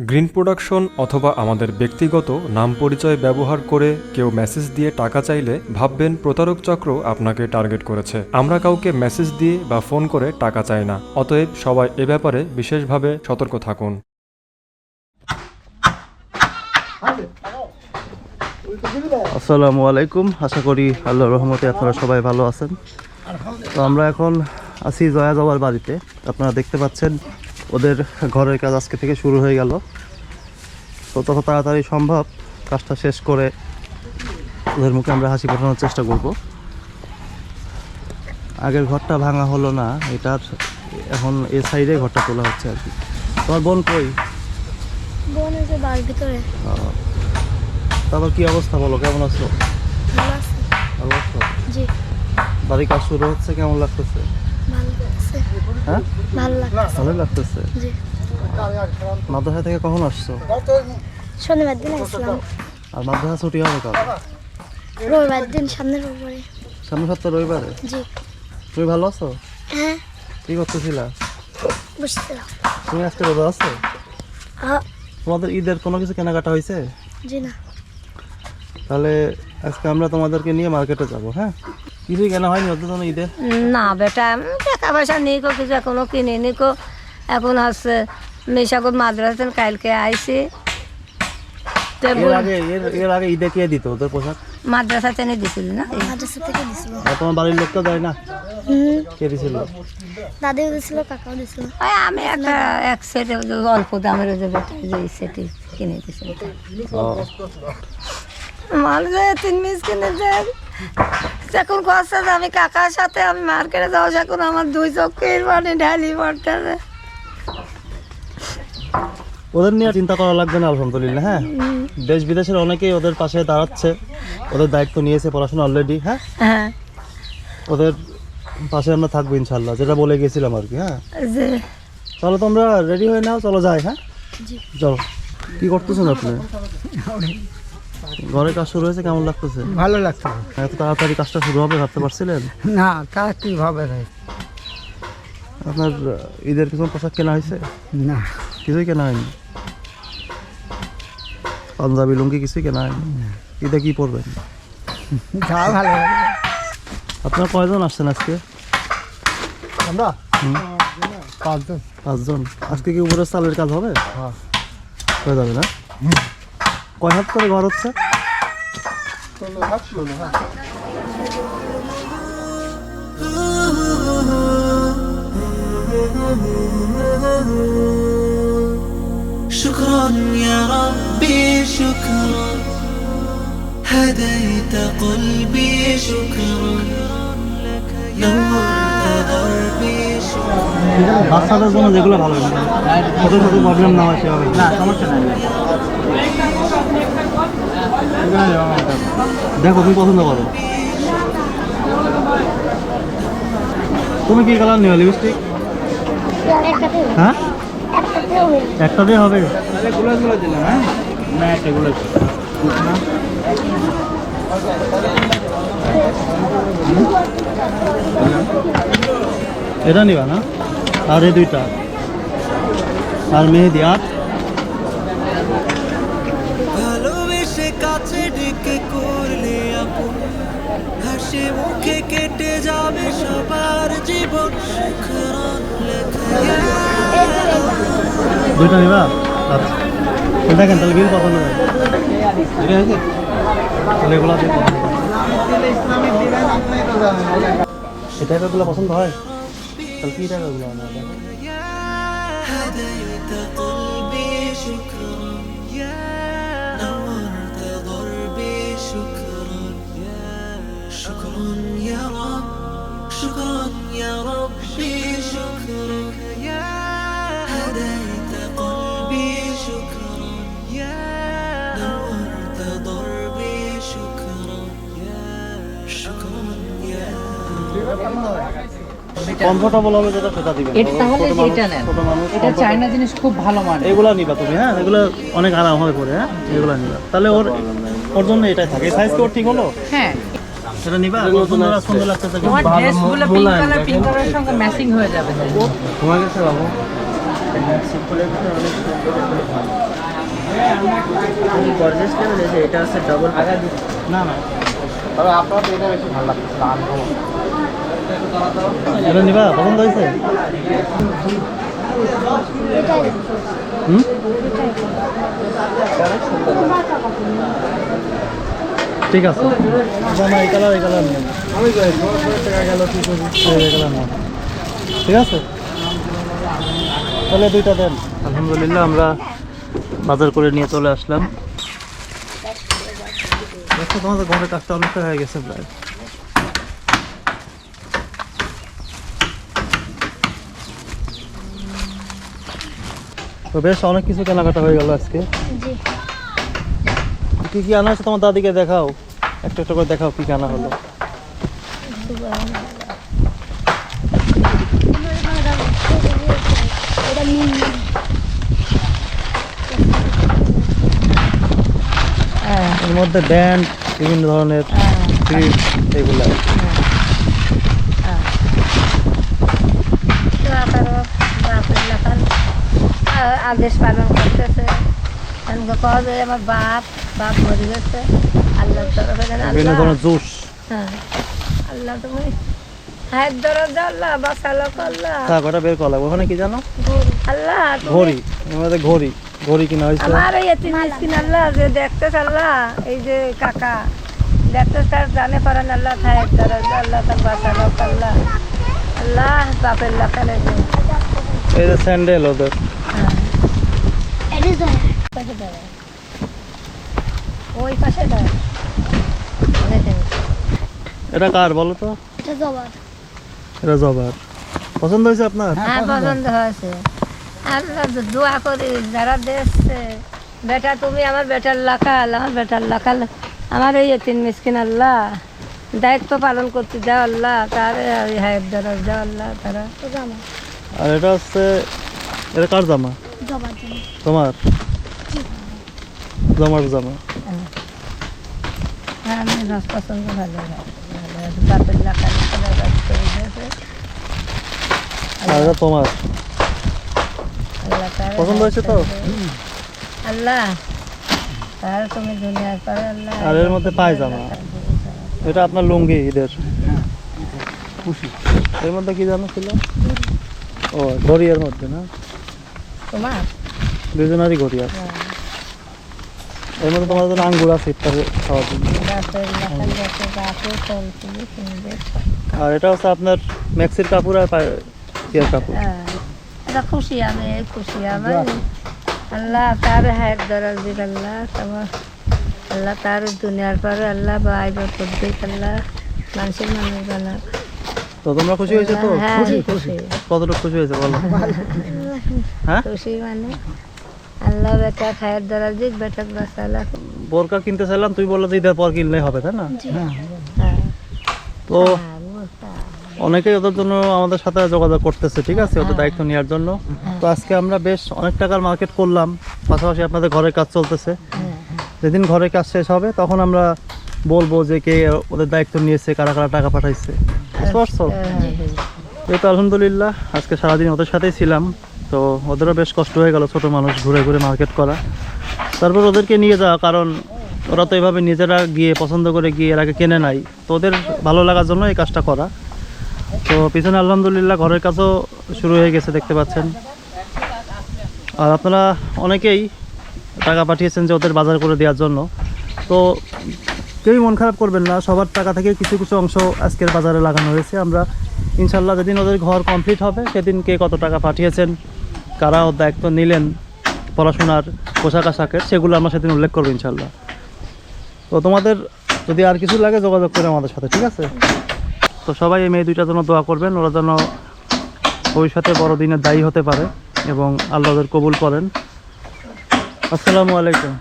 Green production অথবা আমাদের ব্যক্তিগত নাম পরিচয় ব্যবহার করে কেউ মেসেজ দিয়ে টাকা চাইলে ভাববেন প্রতারক চক্র আপনাকে টার্গেট করেছে। আমরা কাউকে মেসেজ দিয়ে বা ফোন করে টাকা চাই না। অতএব সবাই এ ব্যাপারে বিশেষভাবে সতর্ক থাকুন। আসসালামু আলাইকুম। আশা করি আল্লাহ রহমতে আপনারা সবাই ভালো আছেন। তো আমরা এখন আছি জয়া যাওয়ার বাড়িতে। আপনারা দেখতে পাচ্ছেন ওদের ঘরের কাজ আজকে থেকে শুরু হয়ে গেল। তো তত তাড়াতাড়ি সম্ভব কাজটা শেষ করে ওদের মুখে আমরা হাসি পাঠানোর চেষ্টা করব। আগের ঘরটা ভাঙা হলো না এটার এখন এ সাইডে ঘরটা তোলা হচ্ছে আর কি। তোমার বোন কই? বোন আছে বাড়ির ভিতরে। তারপর কি অবস্থা বলো কেমন আছো? ভালো আছে। আছো? জি। বাড়ি কাজ শুরু হচ্ছে কেমন লাগতেছে? হ্যাঁ? ভালো লাগতেছে। মাদ্রাসা থেকে কখন আসছো? শনিবার দিন আসলাম। আর মাদ্রাসা ছুটি হবে কবে? রবিবার দিন সামনের রবিবারে। সামনে সপ্তাহ রবিবারে? জি। তুমি ভালো আছো? হ্যাঁ। কি করতেছিলা? বুঝছিলাম তুমি আজকে রোজা আছো? তোমাদের ঈদের কোনো কিছু কেনাকাটা হয়েছে? জি না। তাহলে আজকে আমরা তোমাদেরকে নিয়ে মার্কেটে যাব হ্যাঁ? কিছুই কেনা হয়নি ওদের জন্য ঈদে না বেটা টাকা পয়সা নেই কো কিছু এখনও কিনে নি কো এখন হচ্ছে মেশাগর মাদ্রাসা কালকে আইসি এর আগে এর আগে ঈদে কে দিত ওদের পোশাক? মাদ্রাসা দিছিল না? মাদ্রাসা থেকে দিছিল। তোমার বাড়ির লোক তো দেয় না? কে দিছিল? দাদিও দিছিল কাকাও দিছিল। ওই আমি একটা এক সেট অল্প দামের যে যে সেটি কিনে দিছিল মাল যে তিন মিস কিনে এখন কষ্ট যে আমি কাকার সাথে আমি মার্কেটে যাওয়া এখন আমার দুই চোখের মানে ঢালি পড়তেছে ওদের নিয়ে চিন্তা করা লাগবে না আলহামদুলিল্লাহ হ্যাঁ? দেশ বিদেশের অনেকেই ওদের পাশে দাঁড়াচ্ছে ওদের দায়িত্ব নিয়েছে পড়াশোনা অলরেডি হ্যাঁ? হ্যাঁ। ওদের পাশে আমরা থাকব ইনশাল্লাহ যেটা বলে গেছিলাম আর কি হ্যাঁ? যে চলো তোমরা রেডি হয়ে নাও চলো যাই হ্যাঁ। চলো। কি করতেছেন আপনি? ঘরে কাজ শুরু হয়েছে কেমন লাগতেছে? ভালো লাগছে। এত তাড়াতাড়ি কাজটা শুরু হবে ভাবতে পারছিলেন? না তা কীভাবে রে? আপনার ঈদের কিছু পোশাক কেনা হয়েছে? না। কিছুই কেনা হয়নি? পাঞ্জাবি লুঙ্গি কিছুই কেনা হয়নি? ঈদে কি পরবেন? যা ভালো আপনারা কয়জন আসছেন আজকে? আমরা? পাঁচজন। পাঁচজন। আজকে কি উপরে চালের কাজ হবে? হ্যাঁ। হয়ে যাবে না? কয় হাত করে ঘর হচ্ছে شكرا يا ربي شكرا هديت قلبي شكرا نورت دربي شكرا বাচ্চাদের জন্য যেগুলো ভালো ছোটো ছোটো প্রবলেম না হয় সেভাবে না সমস্যা নাই দেখো তুমি পছন্দ করো তুমি কি কালার নিও লিপস্টিক হ্যাঁ হয়ে একটা দিয়ে হবে এটা নিবা না আর এই দুইটা আর মেহেদি আর কেটে যাবে সবার জীবন শুকরান লেখা দুইটা নিবা আচ্ছা তো দেখেন তাহলে বিল পছন্দ হয় ঠিক আছে তাহলে এগুলো দিয়ে পছন্দ হয়। এই টাইপেরগুলো পছন্দ হয় তাহলে কি টাইপেরগুলো আনা দেখো هديت قلبي شكرا يا يا رب شكرا يا ربي شكرا يا هديت قلبي شكرا يا نورت ضربي شكرا يا شكرا يا কমফোর্টেবল হবে যেটা সেটা দিবেন এটা তাহলে ছোট মানুষ- এটা নেন ছোট মানুষ এটা comfort- চায়না জিনিস খুব ভালো মানে এগুলো নিবা তুমি হ্যাঁ এগুলো অনেক আরাম হবে পরে হ্যাঁ এগুলো নিবা তাহলে ওর ওর জন্য এটাই থাকে সাইজ কি ওর ঠিক হলো হ্যাঁ সেটা নিবা সুন্দর সুন্দর লাগতেছে তোমার ড্রেসগুলো পিঙ্ক কালার পিঙ্ক কালারের সঙ্গে ম্যাচিং হয়ে যাবে তোমার কাছে বাবু এটা হচ্ছে ডবল না না। তবে আপনার এটা বেশি ভালো লাগছে আনকমন এটা নিবা পছন্দ হয়েছে? হুম? ঠিক আছে। জামা এই কালার এই কালার নেই আমি টাকা গেল কি এই কালার ঠিক আছে? তাহলে দুইটা দেন। আলহামদুলিল্লাহ আমরা বাজার করে নিয়ে চলে আসলাম। দেখো তোমাদের ঘরের কাজটা অনেকটা হয়ে গেছে প্রায়। তো বেশ অনেক কিছু কেনাকাটা হয়ে গেল আজকে। জি। কি কি আনা আছে তোমার দাদিকে দেখাও। একটা একটা করে দেখাও কি কি আনা হলো। এটা এর মধ্যে ব্যান্ড বিভিন্ন ধরনের ক্লিপ এগুলো। আদেশ পালন করতেছে। যায় আমার বাপ বাপ মরে গেছে আল্লাহ তরফে হ্যাঁ আল্লাহ তুমি দরজ আল্লাহ বের ওখানে কি জানো? আল্লাহ ঘড়ি। ঘড়ি। ঘড়ি কিনা হয়েছে। আমার এই এতিম মিসকিন আল্লাহ যে দেখতেছ আল্লাহ এই যে কাকা। দেখতেছ তার জানে পারেন আল্লাহ থাক দরজ আল্লাহ তার বাসালো আল্লাহ আল্লাহ বাপের লাখালে এই যে স্যান্ডেল ওদের। এটি দাঁড়ায় ওই পাশে দাঁড়ায় এটা কার বলো তো? এটা জবার। এটা জবার। পছন্দ হয়েছে আপনার? হ্যাঁ পছন্দ। হয়েছে। আল্লাহ দোয়া করি যারা দেখছে বেটা তুমি আমার বেটার লাখাল আমার বেটার লাখাল আমার এই তিন মিসকিন আল্লাহ দায়িত্ব পালন করতে দাও আল্লাহ তারে হায়ের দ্বারা দাও আল্লাহ তারা। আর এটা হচ্ছে এটা কার জামা? জবার জামা। তোমার? জমার জামা হ্যাঁ আমি পছন্দ ভালো। বাপের এটা তোমার। পছন্দ হয়েছে তো? আল্লাহ। তার তুমি দুনিয়ার পরে আল্লাহ। আর এর মধ্যে পায়জামা এটা আপনার লুঙ্গি ঈদের। এর মধ্যে কি জানো ছিল? ও ঘড়ি এর মধ্যে না? তোমার? দুজনেরই ঘড়ি আছে। এর মধ্যে তোমার জন্য আঙ্গুর আছে ইফতারে খাওয়ার জন্য। আর এটা হচ্ছে আপনার ম্যাক্সির কাপড় আর পায়ে- ইয়ের কাপড় এটা খুশি আমি খুশি আমি। আল্লাহ তার হায়াত দরাজ দিক আল্লাহ তোমার আল্লাহ তার দুনিয়ার পরে আল্লাহ বা আইব করবে আল্লাহ মানুষের মানুষ বানাক। তো তোমরা খুশি হয়েছে তো? হ্যাঁ খুশি? কতটুকু খুশি হয়েছে বলো? হ্যাঁ? খুশি মানে আল্লাহ বেটা খায়ের দরাজ দিক বেটা বাসালা। বোরকা কিনতে চাইলাম তুই বলল যে ঈদের পর কিনলেই হবে তাই না? হ্যাঁ। তো হ্যাঁ, অনেকেই ওদের জন্য আমাদের সাথে যোগাযোগ করতেছে ঠিক আছে? ওদের দায়িত্ব নেওয়ার জন্য। তো আজকে আমরা বেশ অনেক টাকার মার্কেট করলাম পাশাপাশি আপনাদের ঘরের কাজ চলতেছে। যেদিন ঘরের কাজ শেষ হবে তখন আমরা বলব যে কে ওদের দায়িত্ব নিয়েছে কারা কারা টাকা পাঠাইছে। বুঝতে পারছ? হ্যাঁ, এই তো আলহামদুলিল্লাহ আজকে সারাদিন ওদের সাথেই ছিলাম। তো ওদেরও বেশ কষ্ট হয়ে গেল ছোট মানুষ ঘুরে ঘুরে মার্কেট করা। তারপর ওদেরকে নিয়ে যাওয়া, কারণ ওরা তো এভাবে নিজেরা গিয়ে পছন্দ করে গিয়ে এর আগে কেনে নাই। তো ওদের ভালো লাগার জন্য এই কাজটা করা। তো পিছনে আলহামদুলিল্লাহ ঘরের কাজও শুরু হয়ে গেছে, দেখতে পাচ্ছেন। আর আপনারা অনেকেই টাকা পাঠিয়েছেন যে ওদের বাজার করে দেওয়ার জন্য। তো কেউই মন খারাপ করবেন না, সবার টাকা থেকে কিছু কিছু অংশ আজকের বাজারে লাগানো হয়েছে। আমরা ইনশাল্লাহ যেদিন ওদের ঘর কমপ্লিট হবে সেদিন কে কত টাকা পাঠিয়েছেন কারা দায়িত্ব নিলেন পড়াশোনার পোশাক আশাকের, সেগুলো আমরা সেদিন উল্লেখ করব ইনশাল্লাহ তো তোমাদের যদি আর কিছু লাগে যোগাযোগ করে আমাদের সাথে, ঠিক আছে? তো সবাই এই মেয়ে দুইটার জন্য দোয়া করবেন, ওরা যেন ভবিষ্যতে বড়দিনে দায়ী হতে পারে এবং আল্লাহদের কবুল করেন। আসসালামু আলাইকুম।